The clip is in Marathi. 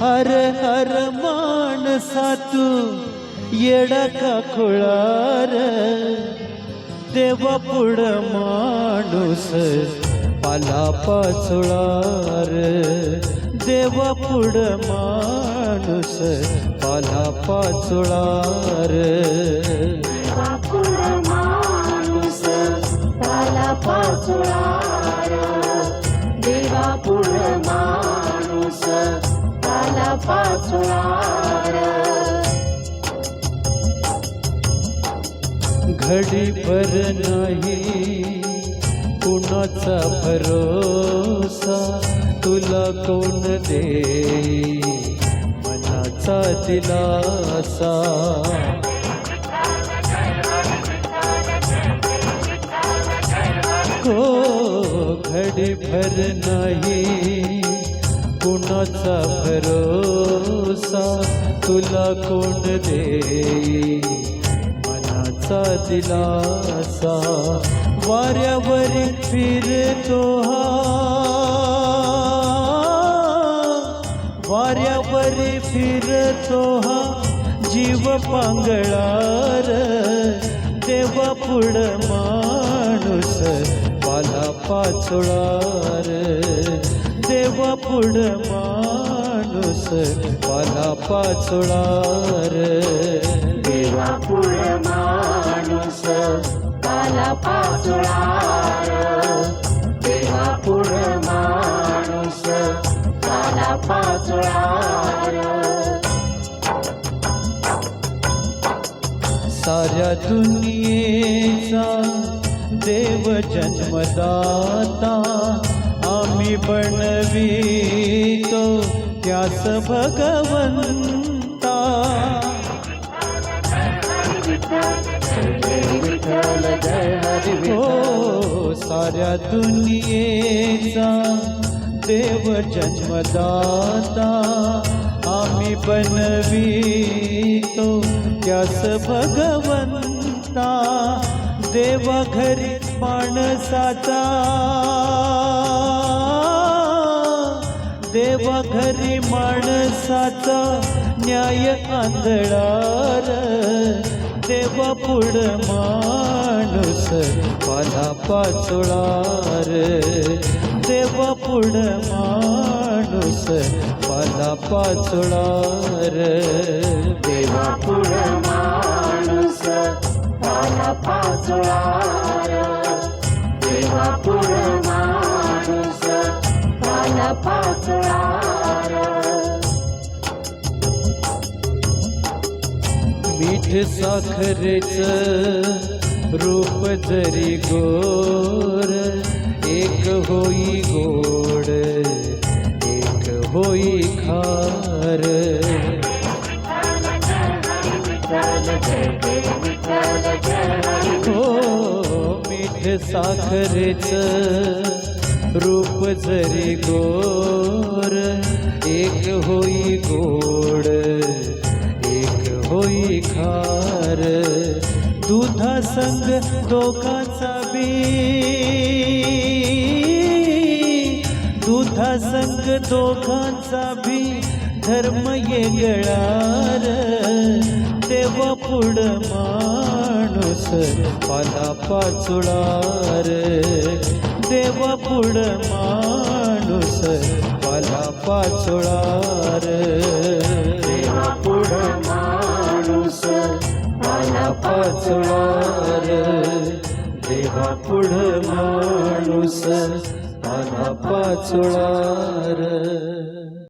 हर हर माणसा तू येडा का खुळार. देवा पुढ माणूस पाला पाचोळार. देवा पुढ माणूस पाला माणूस पाचोळार. देवा पुढ माणूस पाला घडी भर नाही कुणाचा भरोसा तुला कोण दे मनाचा दिलासा. हो घडी भर नाही कुणाचा भरोसा? तुला कोण दे मनाचा दिलासा. वाऱ्यावर फिरतो हा. वाऱ्यावर फिरतो हा. जीव पांगळार. देवा पुढ माणूस. पाला पाचोळार. पुढ माणूस पाला पाचोळार देवा पुढ माणूस पाला पाचोळार देवा पुढ माणूस पाला पाचोळार साऱ्या दुनियेचा देव जन्मदाता बनवितो त्यास भगवंता. हो साऱ्या दुनियेचा देव जन्मदाता. आम्ही बनवितो त्यास भगवंता. देवा घरी माणसाचा देवा घरी माणसाचा न्याय आंधळार. देवा पुढ माणूस पाला पाचोळार. देवा पुढ माणूस पाला पाचोळार. देवा पुढ माणूस पाला पाचोळार. देवा पुढ मीठ साखरेच रूप जरी गोर एक होई गोड एक होई खार. हो मीठ साखरेच रूप जरी गोर एक होई गोड एक होई खार. दुधा संग दोघाचा बी दुधा संग दोघांचा बी धर्म येगळार. देवा पुढ माणूस पाला पाचुळार. देवा पुढ माणूस पाला पाचुळार. देवा पुढ माणूस पाला पाचुळार. देवा पुढ माणूस पाला पाचुळार.